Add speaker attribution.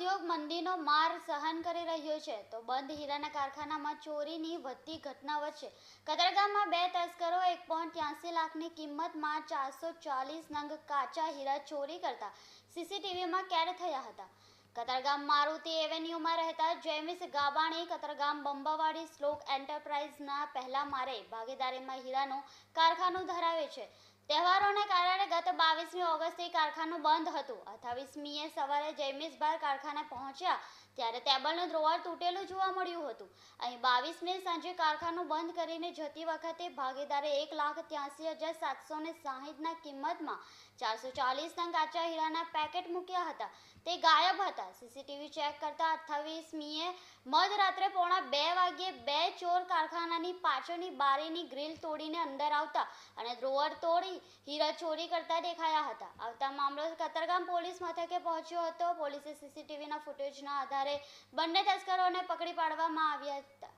Speaker 1: ઉદ્યોગ મંદીનો માર સહન કરી રહ્યો છે, તો બંધ હીરાના કારખાનામાં ચોરીની વધતી ઘટના વચ્ચે કતરગામમાં બે તસ્કરો એક પોઈન્ટ ત્યાસી લાખની કિંમતમાં ચારસો ચાલીસ નંગ કાચા હીરા ચોરી કરતા સીસીટીવીમાં કેદ થયા હતા. કતરગામ મારુતિ એવેન્યુમાં રહેતા જેમિસ ગાબાણી કતરગામ બંબાવાડી શ્લોક એન્ટરપ્રાઇઝના પહેલા મારે ભાગીદારીમાં હીરાનું કારખાનું ધરાવે છે. તહેવારોને કારણે ગત બાવીસમી ઓગસ્ટે કારખાનું બંધ હતું. અઠ્ઠાવીસમીએ સવારે જૈમિસભાર કારખાને પહોંચ્યા ત્યારે ટેબલનું ડ્રોવર તૂટેલું જોવા મળ્યું હતું. અહીં બાવીસમી સાંજે કારખાનું બંધ કરીને જતી વખતે ભાગીદારે એક લાખ ત્યાસી હજાર સાતસો ને સાહીઠના કિંમતમાં ચારસો ચાલીસ નંગ કાચા હીરાના પેકેટ મૂક્યા હતા. તે ગાયબ હતા. સીસીટીવી ચેક કરતા અઠ્ઠાવીસમીએ મધરાત્રે પોણા બે વાગ્યે બે ચોર કારખાનાની પાછળની બારીની ગ્રીલ તોડીને અંદર આવતા અને દ્રોવર તોડી હીરા ચોરી કરતા દેખાયા હતા આવતા મામલો કતરગામ પોલીસ મથકે પહોંચ્યો હતો પોલીસે સીસીટીવીના ફૂટેજના આધારે બંને તસ્કરોને પકડી પાડવામાં આવ્યા હતા